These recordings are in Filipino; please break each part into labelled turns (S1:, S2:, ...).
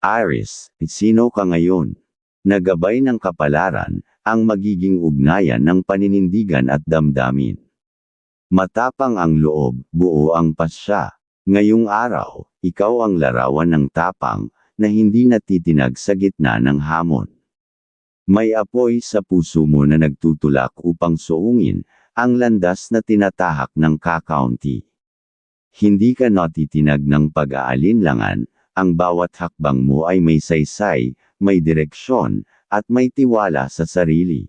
S1: Iris, sino ka ngayon? Nagabay ng kapalaran, ang magiging ugnayan ng paninindigan at damdamin. Matapang ang loob, buo ang pasya. Ngayong araw, ikaw ang larawan ng tapang, na hindi natitinag sa gitna ng hamon. May apoy sa puso mo na nagtutulak upang suungin, ang landas na tinatahak ng kakaunti. Hindi ka natitinag ng pag-aalinlangan, ang bawat hakbang mo ay may saysay, may direksyon, at may tiwala sa sarili.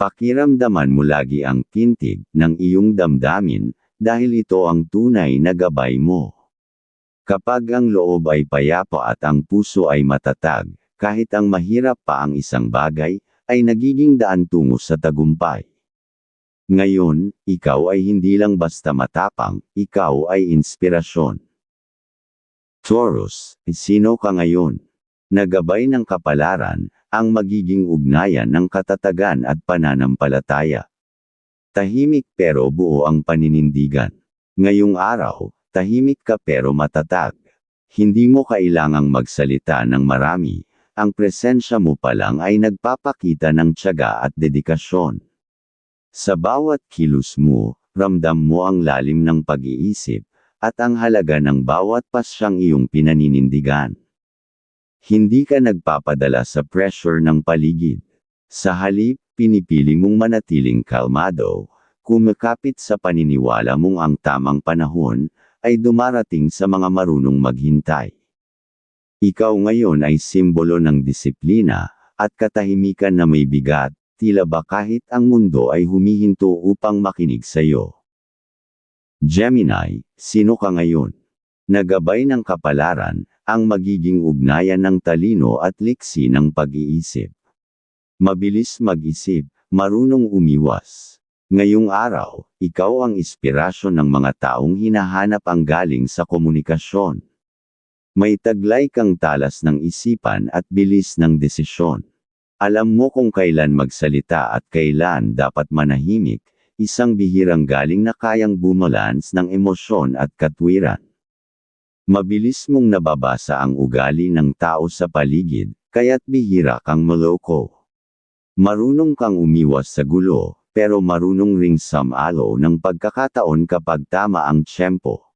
S1: Pakiramdaman mo lagi ang tintig ng iyong damdamin, dahil ito ang tunay na gabay mo. Kapag ang loob ay payapa at ang puso ay matatag, kahit ang mahirap pa ang isang bagay, ay nagiging daan tungo sa tagumpay. Ngayon, ikaw ay hindi lang basta matapang, ikaw ay inspirasyon. Taurus, sino ka ngayon? Nagabay ng kapalaran, ang magiging ugnayan ng katatagan at pananampalataya. Tahimik pero buo ang paninindigan. Ngayong araw, tahimik ka pero matatag. Hindi mo kailangang magsalita ng marami, ang presensya mo pa lang ay nagpapakita ng tiyaga at dedikasyon. Sa bawat kilos mo, ramdam mo ang lalim ng pag-iisip, at ang halaga ng bawat pasyang iyong pinaninindigan. Hindi ka nagpapadala sa pressure ng paligid. Sa halip, pinipili mong manatiling kalmado, kumakapit sa paniniwala mong ang tamang panahon, ay dumarating sa mga marunong maghintay. Ikaw ngayon ay simbolo ng disiplina, at katahimikan na may bigat, tila ba kahit ang mundo ay humihinto upang makinig sa iyo. Gemini, sino ka ngayon? Nagabay ng kapalaran, ang magiging ugnayan ng talino at liksi ng pag-iisip. Mabilis mag-isip, marunong umiwas. Ngayong araw, ikaw ang inspirasyon ng mga taong hinahanap ang galing sa komunikasyon. May taglay kang talas ng isipan at bilis ng desisyon. Alam mo kung kailan magsalita at kailan dapat manahimik, isang bihirang galing na kayang bumalans ng emosyon at katwiran. Mabilis mong nababasa ang ugali ng tao sa paligid, kaya't bihira kang maloko. Marunong kang umiwas sa gulo, pero marunong ring samalo ng pagkakataon kapag tama ang tiyempo.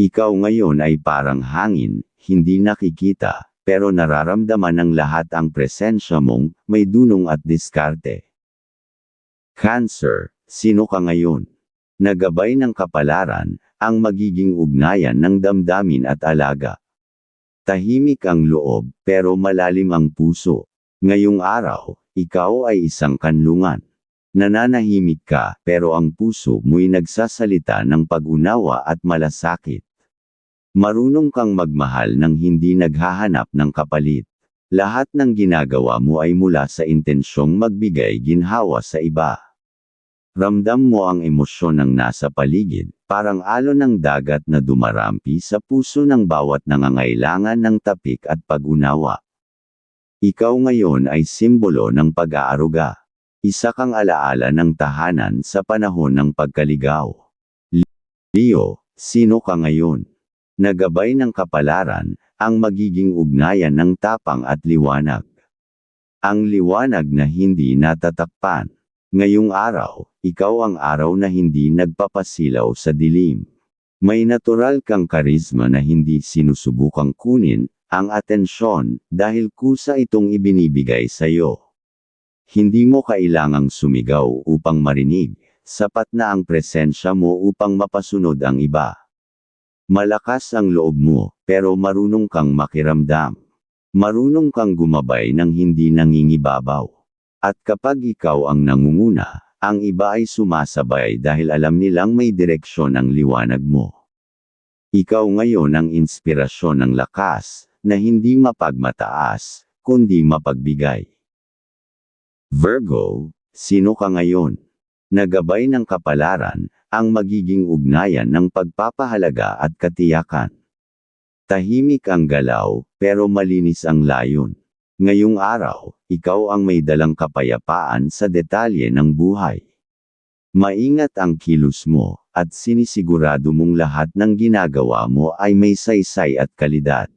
S1: Ikaw ngayon ay parang hangin, hindi nakikita, pero nararamdaman ng lahat ang presensya mong, may dunong at diskarte. Cancer, Sino ka ngayon? Nagabay ng kapalaran, ang magiging ugnayan ng damdamin at alaga. Tahimik ang loob, pero malalim ang puso. Ngayong araw, ikaw ay isang kanlungan. Nananahimik ka, pero ang puso mo'y nagsasalita ng pag-unawa at malasakit. Marunong kang magmahal ng hindi naghahanap ng kapalit. Lahat ng ginagawa mo ay mula sa intensyong magbigay ginhawa sa iba. Ramdam mo ang emosyon ng nasa paligid, parang alon ng dagat na dumarampi sa puso ng bawat nangangailangan ng tapik at pag-unawa. Ikaw ngayon ay simbolo ng pag-aaruga. Isa kang alaala ng tahanan sa panahon ng pagkaligaw. Leo, sino ka ngayon? Nagabay ng kapalaran, ang magiging ugnayan ng tapang at liwanag. Ang liwanag na hindi natatakpan. Ngayong araw, ikaw ang araw na hindi nagpapasilaw sa dilim. May natural kang karisma na hindi sinusubukang kunin, ang atensyon, dahil kusa itong ibinibigay sa iyo. Hindi mo kailangang sumigaw upang marinig, sapat na ang presensya mo upang mapasunod ang iba. Malakas ang loob mo, pero marunong kang makiramdam. Marunong kang gumabay ng hindi nangingibabaw. At kapag ikaw ang nangunguna, ang iba ay sumasabay dahil alam nilang may direksyon ang liwanag mo. Ikaw ngayon ang inspirasyon ng lakas, na hindi mapagmataas, kundi mapagbigay. Virgo, sino ka ngayon? Nagabay ng kapalaran, ang magiging ugnayan ng pagpapahalaga at katiyakan. Tahimik ang galaw, pero malinis ang layon. Ngayong araw, ikaw ang may dalang kapayapaan sa detalye ng buhay. Maingat ang kilos mo, at sinisigurado mong lahat ng ginagawa mo ay may saysay at kalidad.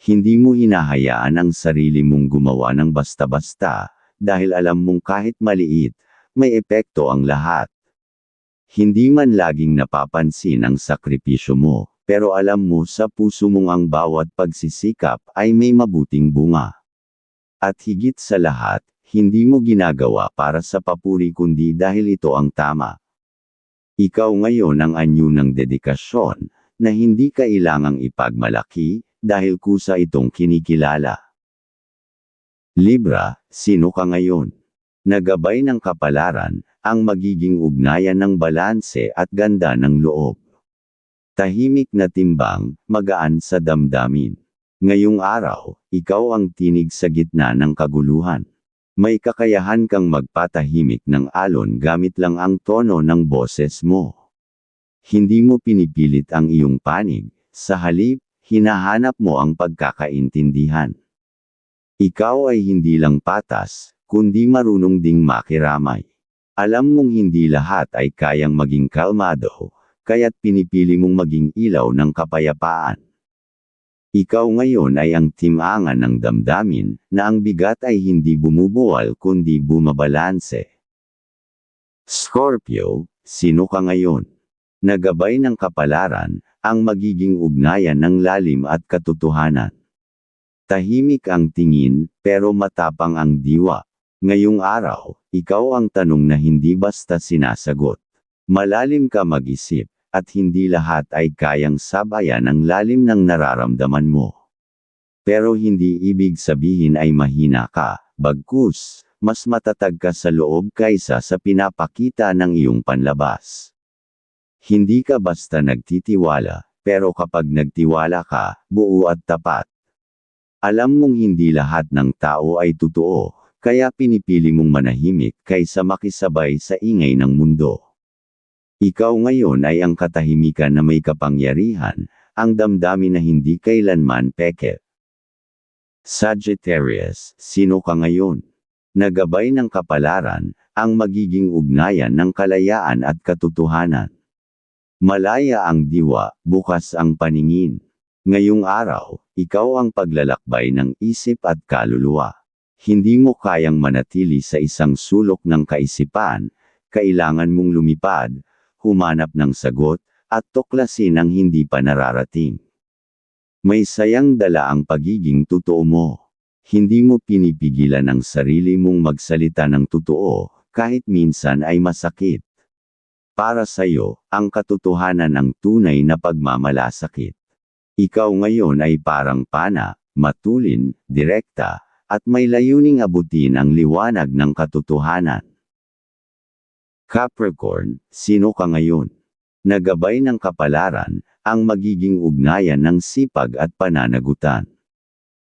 S1: Hindi mo hinahayaan ang sarili mong gumawa ng basta-basta, dahil alam mong kahit maliit, may epekto ang lahat. Hindi man laging napapansin ang sakripisyo mo, pero alam mo sa puso mong ang bawat pagsisikap ay may mabuting bunga. At higit sa lahat, hindi mo ginagawa para sa papuri kundi dahil ito ang tama. Ikaw ngayon ang anyo ng dedikasyon, na hindi kailangang ipagmalaki, dahil kusa itong kinikilala. Libra, sino ka ngayon? Nagabay ng kapalaran, ang magiging ugnayan ng balanse at ganda ng loob. Tahimik na timbang, magaan sa damdamin. Ngayong araw, ikaw ang tinig sa gitna ng kaguluhan. May kakayahan kang magpatahimik ng alon gamit lang ang tono ng boses mo. Hindi mo pinipilit ang iyong panig, sa halip, hinahanap mo ang pagkakaintindihan. Ikaw ay hindi lang patas, kundi marunong ding makiramay. Alam mong hindi lahat ay kayang maging kalmado, kaya't pinipili mong maging ilaw ng kapayapaan. Ikaw ngayon ay ang timangan ng damdamin, na ang bigat ay hindi bumubuwal kundi bumabalanse. Scorpio, sino ka ngayon? Nagabay ng kapalaran, ang magiging ugnayan ng lalim at katotohanan. Tahimik ang tingin, pero matapang ang diwa. Ngayong araw, ikaw ang tanong na hindi basta sinasagot. Malalim ka mag-isip, at hindi lahat ay kayang sabayan ang lalim ng nararamdaman mo. Pero hindi ibig sabihin ay mahina ka, bagkus, mas matatag ka sa loob kaysa sa pinapakita ng iyong panlabas. Hindi ka basta nagtitiwala, pero kapag nagtiwala ka, buo at tapat. Alam mong hindi lahat ng tao ay totoo, kaya pinipili mong manahimik kaysa makisabay sa ingay ng mundo. Ikaw ngayon ay ang katahimikan na may kapangyarihan, ang damdamin na hindi kailanman peke. Sagittarius, sino ka ngayon? Nagabay ng kapalaran, ang magiging ugnayan ng kalayaan at katotohanan. Malaya ang diwa, bukas ang paningin. Ngayong araw, ikaw ang paglalakbay ng isip at kaluluwa. Hindi mo kayang manatili sa isang sulok ng kaisipan, kailangan mong lumipad, humanap ng sagot, at tuklasin ang hindi pa nararating. May sayang dala ang pagiging totoo mo. Hindi mo pinipigilan ang sarili mong magsalita ng totoo, kahit minsan ay masakit. Para sa'yo, ang katotohanan ang tunay na pagmamalasakit. Ikaw ngayon ay parang pana, matulin, direkta, at may layuning abutin ang liwanag ng katotohanan. Capricorn, sino ka ngayon? Nagabay ng kapalaran, ang magiging ugnayan ng sipag at pananagutan.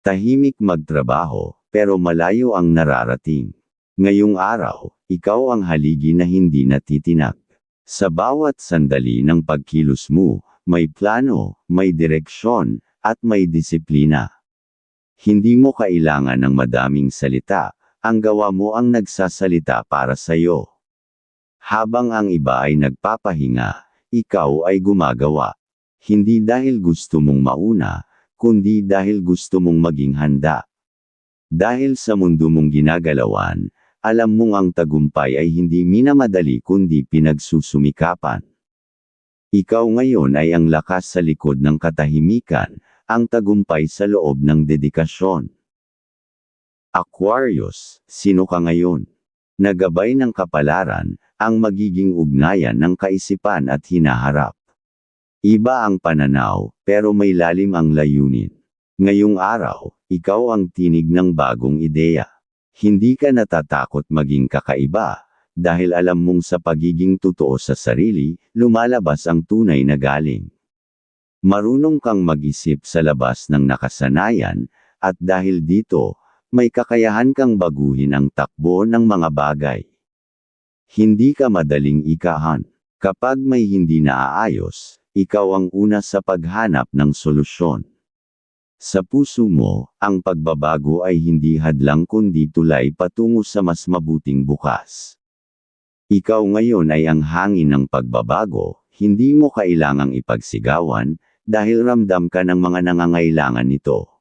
S1: Tahimik magtrabaho, pero malayo ang nararating. Ngayong araw, ikaw ang haligi na hindi natitinag. Sa bawat sandali ng pagkilos mo, may plano, may direksyon, at may disiplina. Hindi mo kailangan ng madaming salita, ang gawa mo ang nagsasalita para sa iyo. Habang ang iba ay nagpapahinga, ikaw ay gumagawa. Hindi dahil gusto mong mauna, kundi dahil gusto mong maging handa. Dahil sa mundo mong ginagalawan, alam mong ang tagumpay ay hindi minamadali kundi pinagsusumikapan. Ikaw ngayon ay ang lakas sa likod ng katahimikan, ang tagumpay sa loob ng dedikasyon. Aquarius, sino ka ngayon? Nagabay ng kapalaran, ang magiging ugnayan ng kaisipan at hinaharap. Iba ang pananaw, pero may lalim ang layunin. Ngayong araw, ikaw ang tinig ng bagong ideya. Hindi ka natatakot maging kakaiba, dahil alam mong sa pagiging totoo sa sarili, lumalabas ang tunay na galing. Marunong kang mag-isip sa labas ng nakasanayan, at dahil dito, may kakayahan kang baguhin ang takbo ng mga bagay. Hindi ka madaling ikahan. Kapag may hindi naaayos, ikaw ang una sa paghanap ng solusyon. Sa puso mo, ang pagbabago ay hindi hadlang kundi tulay patungo sa mas mabuting bukas. Ikaw ngayon ay ang hangin ng pagbabago, hindi mo kailangang ipagsigawan, dahil ramdam ka ng mga nangangailangan nito.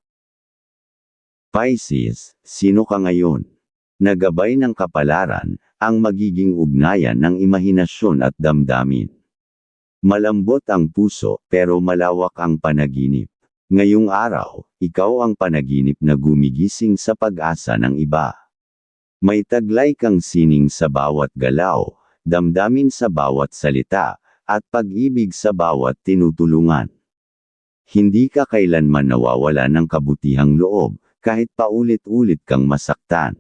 S1: Pisces, sino ka ngayon? Nagabay ng kapalaran, ang magiging ugnayan ng imahinasyon at damdamin. Malambot ang puso, pero malawak ang panaginip. Ngayong araw, ikaw ang panaginip na gumigising sa pag-asa ng iba. May taglay kang sining sa bawat galaw, damdamin sa bawat salita, at pag-ibig sa bawat tinutulungan. Hindi ka kailanman nawawala ng kabutihang loob, kahit paulit-ulit kang masaktan.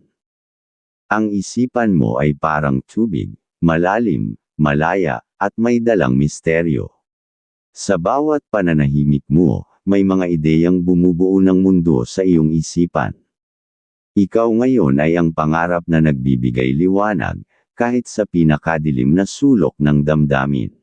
S1: Ang isipan mo ay parang tubig, malalim, malaya, at may dalang misteryo. Sa bawat pananahimik mo, may mga ideyang bumubuo ng mundo sa iyong isipan. Ikaw ngayon ay ang pangarap na nagbibigay liwanag, kahit sa pinakadilim na sulok ng damdamin.